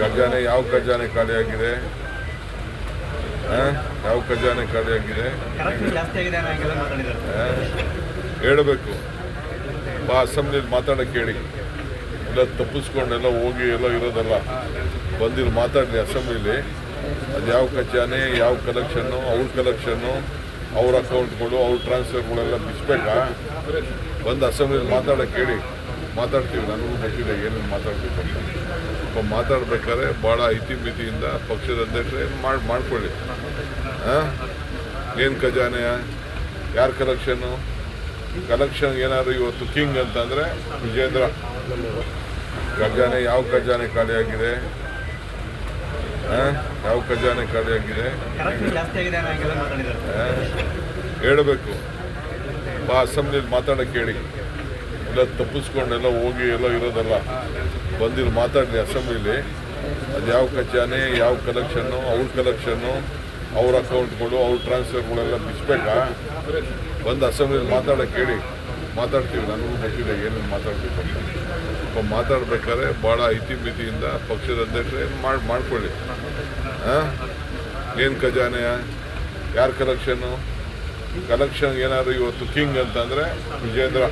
ಖಜಾನೆ ಯಾವ ಖಜಾನೆ ಖಾಲಿಯಾಗಿದೆ? ಯಾವ ಖಜಾನೆ ಖಾಲಿಯಾಗಿದೆ? ಹೇಳಬೇಕು. ಬಾ ಅಸೆಂಬ್ಲಿಯಲ್ಲಿ ಮಾತಾಡಕ್ಕೆ ಹೇಳಿ ಎಲ್ಲ ತಪ್ಪಿಸ್ಕೊಂಡೆಲ್ಲ ಹೋಗಿ ಎಲ್ಲ ಇರೋದಲ್ಲ. ಬಂದಿಲ್ಲಿ ಮಾತಾಡಲಿ ಅಸೆಂಬ್ಲಿಲಿ ಅದು ಯಾವ ಖಜಾನೆ ಯಾವ ಕಲೆಕ್ಷನ್ನು ಅವ್ರ ಕಲೆಕ್ಷನ್ನು ಅವ್ರ ಅಕೌಂಟ್ಗಳು ಅವ್ರ ಟ್ರಾನ್ಸ್ಫರ್ಗಳೆಲ್ಲ ಬಿಸ್ಬೇಕಾ? ಬಂದು ಅಸೆಂಬ್ಲಿಲಿ ಮಾತಾಡಕ್ಕೆ ಹೇಳಿ ಮಾತಾಡ್ತೀವಿ ನನಗೂ ಗೊತ್ತಿದೆ ಏನೇನು ಮಾತಾಡ್ಬೇಕು ಪಾಪ ಮಾತಾಡ್ಬೇಕಾದ್ರೆ ಭಾಳ ಇತಿಮಿತಿಯಿಂದ ಪಕ್ಷದ ಅಧ್ಯಕ್ಷರೇ ಮಾಡಿ, ಮಾಡ್ಕೊಳ್ಳಿ. ಏನು ಖಜಾನೆಯ? ಯಾರು ಕಲೆಕ್ಷನ್ನು ಕಲೆಕ್ಷನ್ ಏನಾದ್ರು ಇವತ್ತು ಕಿಂಗ್ ಅಂತಂದರೆ ವಿಜೇಂದ್ರ. ಖಜಾನೆ ಯಾವ ಖಜಾನೆ ಖಾಲಿಯಾಗಿದೆ? ಯಾವ ಖಜಾನೆ ಖಾಲಿಯಾಗಿದೆ? ಹೇಳಬೇಕು. ಬಾ ಅಸೆಂಬ್ಲಿಯಲ್ಲಿ ಮಾತಾಡೋಕ್ಕೆ ಹೇಳಿ. ಎಲ್ಲ ತಪ್ಪಿಸ್ಕೊಂಡೆಲ್ಲ ಹೋಗಿ ಎಲ್ಲ ಇರೋದಲ್ಲ. ಬಂದಿರೋ ಮಾತಾಡಲಿ ಅಸೆಂಬ್ಲಿಲಿ. ಅದು ಯಾವ ಖಜಾನೆ ಯಾವ ಕಲೆಕ್ಷನ್ನು ಅವ್ರ ಕಲೆಕ್ಷನ್ನು ಅವ್ರ ಅಕೌಂಟ್ಗಳು ಅವ್ರ ಟ್ರಾನ್ಸ್ಫರ್ಗಳೆಲ್ಲ ಬಿಡಿಸ್ಬೇಕಾ ಬಂದು ಅಸೆಂಬ್ಲಿಲಿ ಮಾತಾಡೋಕೆ ಹೇಳಿ ಮಾತಾಡ್ತೀವಿ ನಾನು ಗೊತ್ತಿದೆ ಏನೇನು ಮಾತಾಡ್ಬೇಕು ಸ್ವಲ್ಪ ಮಾತಾಡ್ಬೇಕಾದ್ರೆ ಭಾಳ ಇತಿಮಿತಿಯಿಂದ ಪಕ್ಷದ ಅಧ್ಯಕ್ಷರೇ ಮಾಡಿ, ಮಾಡ್ಕೊಳ್ಳಿ. ಏನು ಖಜಾನೆಯ? ಯಾರ ಕಲೆಕ್ಷನ್ನು ಕಲೆಕ್ಷನ್ ಏನಾದ್ರು ಇವತ್ತು ಕಿಂಗ್ ಅಂತಂದರೆ ವಿಜೇಂದ್ರ.